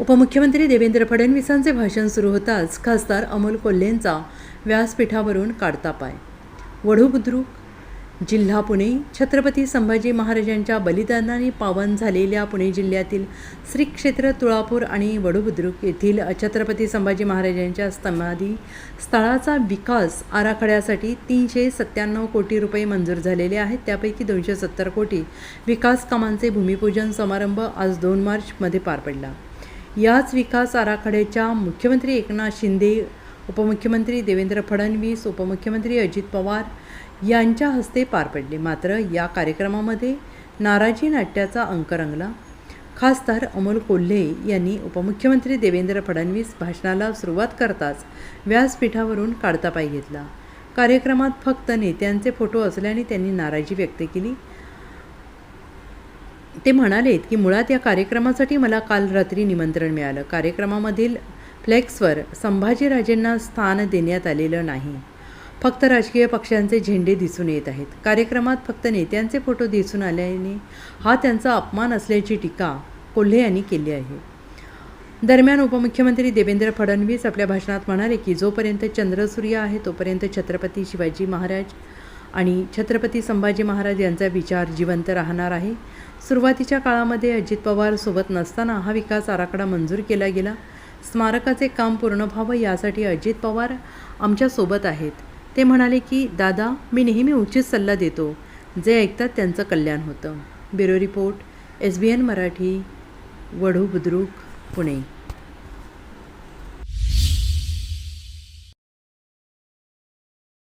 उपमुख्यमंत्री देवेंद्र फडणवीसांचे भाषण सुरू होताच खासदार अमोल कोल्हेंचा व्यासपीठावरून काढता पाय. वढू बुद्रुक जिल्हा पुणे छत्रपती संभाजी महाराजांच्या बलिदानाने पावन झालेल्या पुणे जिल्ह्यातील श्री क्षेत्र तुळापूर आणि वडूबुद्रुक येथील छत्रपती संभाजी महाराजांच्या समाधी स्थळाचा विकास आराखड्यासाठी तीनशे सत्त्याण्णव कोटी रुपये मंजूर झालेले आहेत. त्यापैकी दोनशे सत्तर कोटी विकास कामांचे भूमिपूजन समारंभ आज दोन मार्चमध्ये पार पडला. याच विकास आराखड्याच्या मुख्यमंत्री एकनाथ शिंदे उपमुख्यमंत्री देवेंद्र फडणवीस उपमुख्यमंत्री अजित पवार यांच्या हस्ते पार पडले. मात्र या कार्यक्रमामध्ये नाराजी नाट्याचा अंक रंगला. खासदार अमोल कोल्हे यांनी उपमुख्यमंत्री देवेंद्र फडणवीस भाषणाला सुरुवात करताच व्यासपीठावरून काढता पाय घेतला. कार्यक्रमात फक्त नेत्यांचे फोटो असल्याने त्यांनी नाराजी व्यक्त केली. ते म्हणालेत की मुळात या कार्यक्रमासाठी मला काल रात्री निमंत्रण मिळालं. कार्यक्रमामधील फ्लेक्सवर संभाजीराजेंना स्थान देण्यात आलेलं नाही. फक्त राजकीय पक्षांचे झेंडे दिसून येत आहेत. कार्यक्रमात फक्त नेत्यांचे फोटो दिसून आल्याने हा त्यांचा अपमान असल्याची टीका कोल्हे यांनी केली आहे. दरम्यान उपमुख्यमंत्री देवेंद्र फडणवीस आपल्या भाषणात म्हणाले की जोपर्यंत चंद्रसूर्य आहे तोपर्यंत छत्रपती शिवाजी महाराज आणि छत्रपती संभाजी महाराज यांचा विचार जिवंत राहणार आहे. सुरुवातीच्या काळामध्ये अजित पवार सोबत नसताना हा विकास आराखडा मंजूर केला गेला. स्मारकाचे काम पूर्ण व्हावं यासाठी अजित पवार आमच्यासोबत आहेत. ते म्हणाले की दादा मी नेहमी उचित सल्ला देतो. जे ऐकतात त्यांचं कल्याण होतं. Bureau report S B N Marathi Vadhu Budruk Pune.